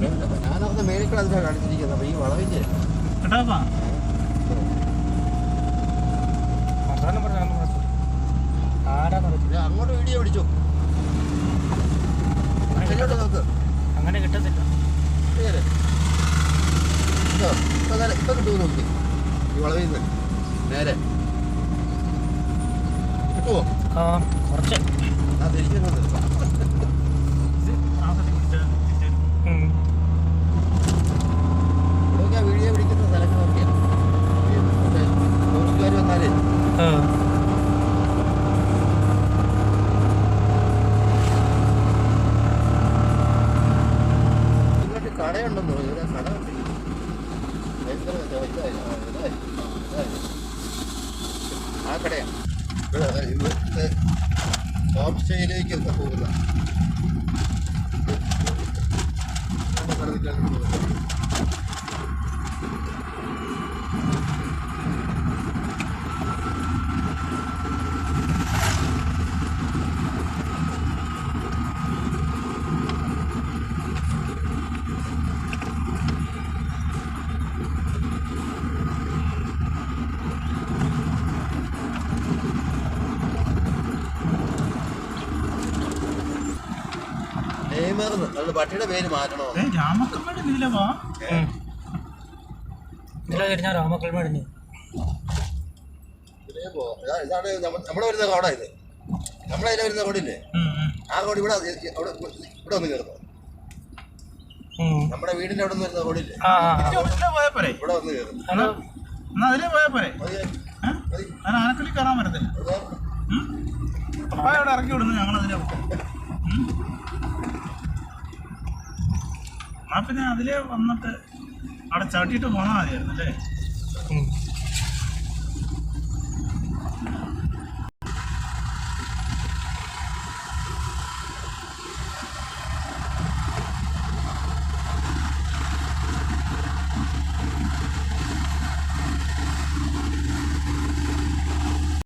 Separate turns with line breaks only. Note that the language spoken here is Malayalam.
സർക്കിൾ അതിലാണ് കാണിച്ചിരിക്കുന്നത്. അപ്പൊ ഈ വളവിന്റെ
കേട്ടാപ്പാ?
അങ്ങോട്ട് വീഡിയോ പിടിച്ചു? നോക്ക്.
അങ്ങനെ കിട്ടത്തില്ല.
നേരെ ഇതോ, ഇപ്പൊ കിട്ടുമോ നോക്കി. ഈ വളവിൽ നിന്ന് നേരെ. കിട്ടുമോ
ആ കുറച്ച്.
ആ തിരിക്കുന്നത് കടയുണ്ടെന്ന് തോന്നുന്നു കട ആ, ഇതായി, ഇതായി. ആ കടയാ ഇവിടെ അതെ, ഇവിടുത്തെ ഹോം സ്റ്റേയിലേക്കൊക്കെ പോകുന്ന പോകുന്നത്. നെയ്മർന്ന് പട്ടിയുടെ പേര് മാറ്റണോ?
രാമക്കമ്മയുടെ ഇതിലെ വാ. ഉം. ഇതിലെ കഴിഞ്ഞാൽ
ഇതിലേ ഇതാണ് നമ്മുടെ വരുന്ന കോടാ ഇത്. നമ്മളെ വരുന്ന കോടില്ലേ ആ കോടി ഇവിടെ അവിടെ ഇവിടെ വന്ന് കയറുന്നു നമ്മുടെ വീടിന്റെ അവിടെ നിന്ന് വരുന്ന കോടില്ലേ
ആ ആ, ആ.
പോയാ പോരെ?
ഇവിടെ വന്ന് കയറുന്നു
അതിലേ പോയാ പോരെ. ഞാൻ ആനക്കല്ലി കയറാൻ വരത്തില്ല. പപ്പായ അവിടെ ഇറക്കി വിടുന്നു ഞങ്ങൾ അതിലേ എന്നാ പിന്നെ അതിലേ വന്നിട്ട് അവിടെ ചവിട്ടിയിട്ട് പോകണം മതിയായിരുന്നു അല്ലേ.